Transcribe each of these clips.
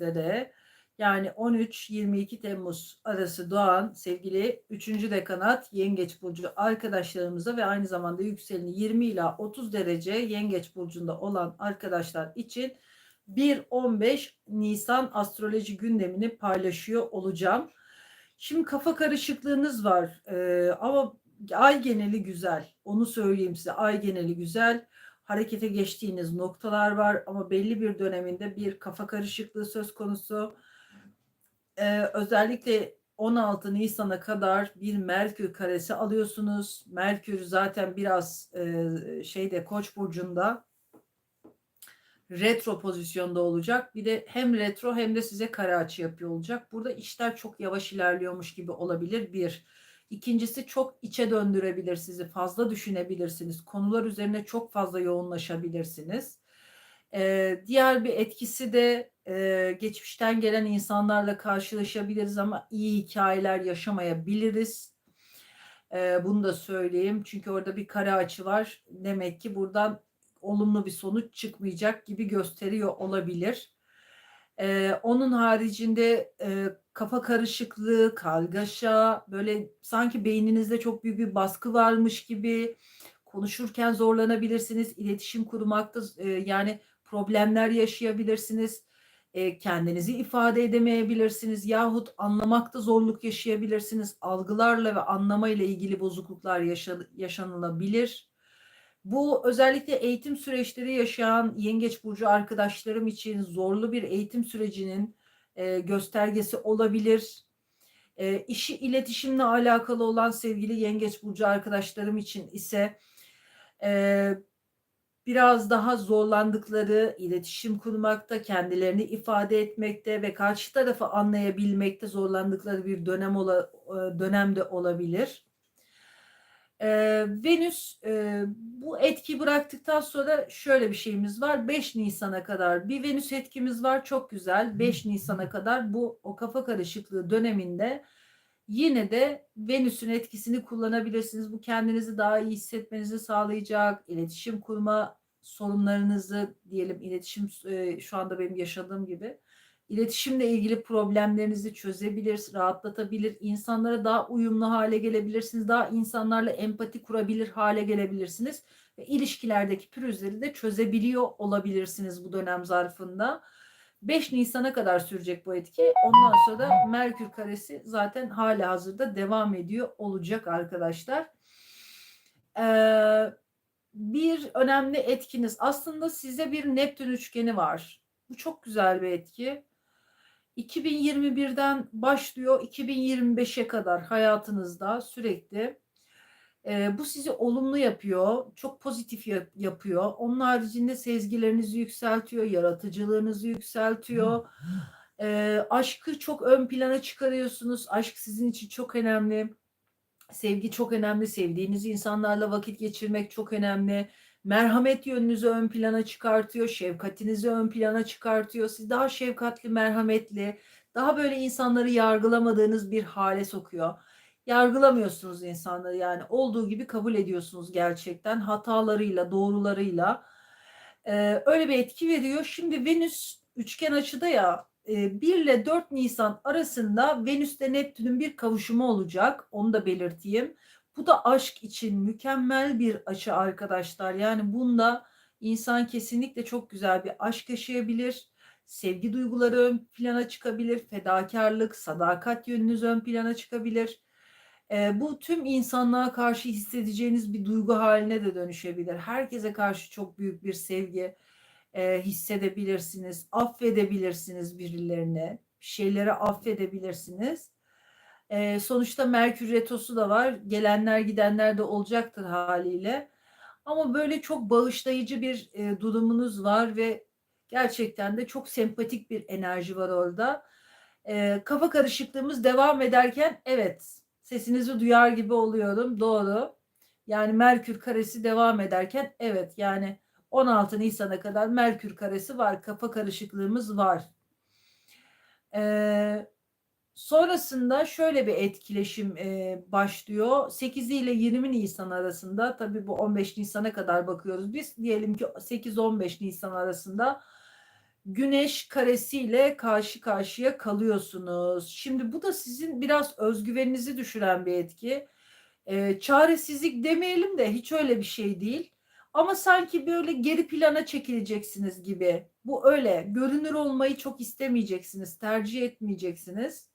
üzere yani 13-22 Temmuz arası doğan sevgili 3. dekanat Yengeç Burcu arkadaşlarımıza ve aynı zamanda yükseleni 20 ila 30 derece Yengeç Burcu'nda olan arkadaşlar için 1-15 Nisan astroloji gündemini paylaşıyor olacağım. Şimdi kafa karışıklığınız var ee, ama ay geneli güzel. Onu söyleyeyim size ay geneli güzel. Harekete geçtiğiniz noktalar var ama belli bir döneminde bir kafa karışıklığı söz konusu. Ee, özellikle 16 Nisan'a kadar bir Merkür karesi alıyorsunuz. Merkür zaten biraz e, şeyde Koç burcunda retro pozisyonda olacak. Bir de hem retro hem de size kare açı yapıyor olacak. Burada işler çok yavaş ilerliyormuş gibi olabilir. Bir. İkincisi çok içe döndürebilir sizi. Fazla düşünebilirsiniz. Konular üzerine çok fazla yoğunlaşabilirsiniz. Ee, diğer bir etkisi de e, geçmişten gelen insanlarla karşılaşabiliriz ama iyi hikayeler yaşamayabiliriz. Ee, bunu da söyleyeyim. Çünkü orada bir kare açı var. Demek ki buradan olumlu bir sonuç çıkmayacak gibi gösteriyor olabilir. Ee, onun haricinde e, kafa karışıklığı, kargaşa, böyle sanki beyninizde çok büyük bir baskı varmış gibi konuşurken zorlanabilirsiniz. İletişim kurmakta e, yani problemler yaşayabilirsiniz. E, kendinizi ifade edemeyebilirsiniz yahut anlamakta zorluk yaşayabilirsiniz. Algılarla ve anlamayla ilgili bozukluklar yaşa, yaşanılabilir. Bu özellikle eğitim süreçleri yaşayan yengeç burcu arkadaşlarım için zorlu bir eğitim sürecinin e, göstergesi olabilir. E, işi iletişimle alakalı olan sevgili yengeç burcu arkadaşlarım için ise e, biraz daha zorlandıkları iletişim kurmakta, kendilerini ifade etmekte ve karşı tarafı anlayabilmekte zorlandıkları bir dönem ola, e, dönemde olabilir. Ee, Venüs e, bu etki bıraktıktan sonra şöyle bir şeyimiz var. 5 Nisan'a kadar bir Venüs etkimiz var. Çok güzel. 5 Nisan'a kadar bu o kafa karışıklığı döneminde yine de Venüs'ün etkisini kullanabilirsiniz. Bu kendinizi daha iyi hissetmenizi sağlayacak. iletişim kurma sorunlarınızı diyelim iletişim e, şu anda benim yaşadığım gibi iletişimle ilgili problemlerinizi çözebilir, rahatlatabilir, insanlara daha uyumlu hale gelebilirsiniz, daha insanlarla empati kurabilir hale gelebilirsiniz ve ilişkilerdeki pürüzleri de çözebiliyor olabilirsiniz bu dönem zarfında. 5 Nisan'a kadar sürecek bu etki. Ondan sonra da Merkür karesi zaten hala hazırda devam ediyor olacak arkadaşlar. Ee, bir önemli etkiniz aslında size bir Neptün üçgeni var. Bu çok güzel bir etki. 2021'den başlıyor 2025'e kadar hayatınızda sürekli e, bu sizi olumlu yapıyor, çok pozitif yap- yapıyor. Onun haricinde sezgilerinizi yükseltiyor, yaratıcılığınızı yükseltiyor. E, aşkı çok ön plana çıkarıyorsunuz. Aşk sizin için çok önemli. Sevgi çok önemli. Sevdiğiniz insanlarla vakit geçirmek çok önemli merhamet yönünüzü ön plana çıkartıyor, şefkatinizi ön plana çıkartıyor. Siz daha şefkatli, merhametli, daha böyle insanları yargılamadığınız bir hale sokuyor. Yargılamıyorsunuz insanları yani olduğu gibi kabul ediyorsunuz gerçekten hatalarıyla, doğrularıyla. Ee, öyle bir etki veriyor. Şimdi Venüs üçgen açıda ya 1 ile 4 Nisan arasında Venüs'te Neptün'ün bir kavuşumu olacak. Onu da belirteyim. Bu da aşk için mükemmel bir açı arkadaşlar. Yani bunda insan kesinlikle çok güzel bir aşk yaşayabilir. Sevgi duyguları ön plana çıkabilir. Fedakarlık, sadakat yönünüz ön plana çıkabilir. E, bu tüm insanlığa karşı hissedeceğiniz bir duygu haline de dönüşebilir. Herkese karşı çok büyük bir sevgi e, hissedebilirsiniz. Affedebilirsiniz birilerine. Bir şeyleri affedebilirsiniz. E, sonuçta Merkür Retrosu da var. Gelenler gidenler de olacaktır haliyle. Ama böyle çok bağışlayıcı bir e, durumunuz var ve gerçekten de çok sempatik bir enerji var orada. E, kafa karışıklığımız devam ederken evet sesinizi duyar gibi oluyorum. Doğru. Yani Merkür karesi devam ederken evet yani 16 Nisan'a kadar Merkür karesi var. Kafa karışıklığımız var. Eee Sonrasında şöyle bir etkileşim e, başlıyor. 8 ile 20 Nisan arasında tabii bu 15 Nisan'a kadar bakıyoruz. Biz diyelim ki 8-15 Nisan arasında güneş karesiyle karşı karşıya kalıyorsunuz. Şimdi bu da sizin biraz özgüveninizi düşüren bir etki. Ee, çaresizlik demeyelim de hiç öyle bir şey değil. Ama sanki böyle geri plana çekileceksiniz gibi. Bu öyle. Görünür olmayı çok istemeyeceksiniz, tercih etmeyeceksiniz.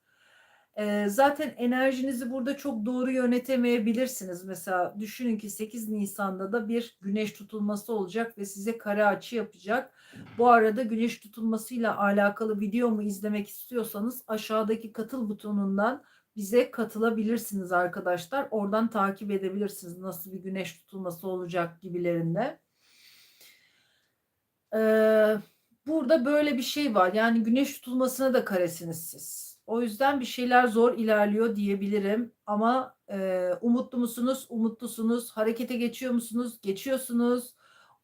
Ee, zaten enerjinizi burada çok doğru yönetemeyebilirsiniz. Mesela düşünün ki 8 Nisan'da da bir güneş tutulması olacak ve size kare açı yapacak. Bu arada güneş tutulmasıyla alakalı videomu izlemek istiyorsanız aşağıdaki katıl butonundan bize katılabilirsiniz arkadaşlar. Oradan takip edebilirsiniz nasıl bir güneş tutulması olacak gibilerinde. Ee, burada böyle bir şey var. Yani güneş tutulmasına da karesiniz siz. O yüzden bir şeyler zor ilerliyor diyebilirim. Ama e, umutlu musunuz? Umutlusunuz. Harekete geçiyor musunuz? Geçiyorsunuz.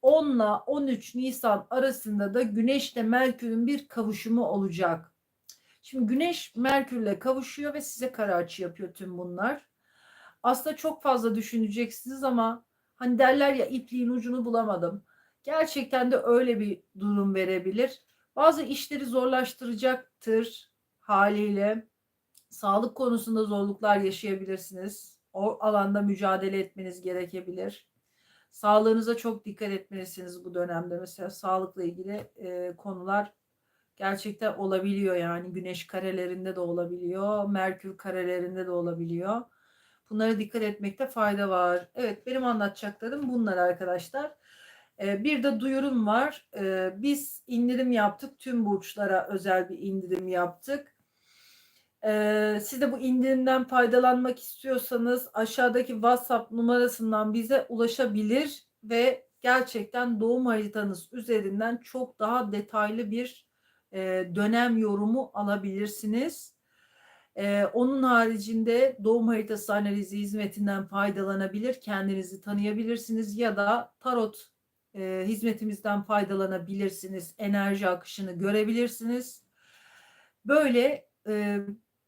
10 ile 13 Nisan arasında da Güneşle Merkür'ün bir kavuşumu olacak. Şimdi Güneş Merkür'le kavuşuyor ve size kare açı yapıyor tüm bunlar. Aslında çok fazla düşüneceksiniz ama hani derler ya ipliğin ucunu bulamadım. Gerçekten de öyle bir durum verebilir. Bazı işleri zorlaştıracaktır haliyle. Sağlık konusunda zorluklar yaşayabilirsiniz. O alanda mücadele etmeniz gerekebilir. Sağlığınıza çok dikkat etmelisiniz bu dönemde. Mesela sağlıkla ilgili e, konular gerçekten olabiliyor yani güneş karelerinde de olabiliyor, Merkür karelerinde de olabiliyor. Bunlara dikkat etmekte fayda var. Evet benim anlatacaklarım bunlar arkadaşlar. Ee, bir de duyurum var. Ee, biz indirim yaptık. Tüm burçlara özel bir indirim yaptık. Ee, siz de bu indirimden faydalanmak istiyorsanız aşağıdaki WhatsApp numarasından bize ulaşabilir ve gerçekten doğum haritanız üzerinden çok daha detaylı bir e, dönem yorumu alabilirsiniz. Onun haricinde doğum haritası analizi hizmetinden faydalanabilir, kendinizi tanıyabilirsiniz ya da tarot e, hizmetimizden faydalanabilirsiniz, enerji akışını görebilirsiniz. Böyle e,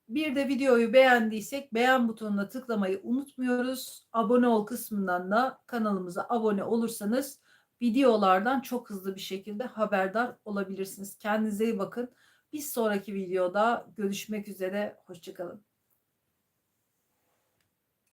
bir de videoyu beğendiysek beğen butonuna tıklamayı unutmuyoruz. Abone ol kısmından da kanalımıza abone olursanız videolardan çok hızlı bir şekilde haberdar olabilirsiniz. Kendinize iyi bakın. Bir sonraki videoda görüşmek üzere. Hoşçakalın.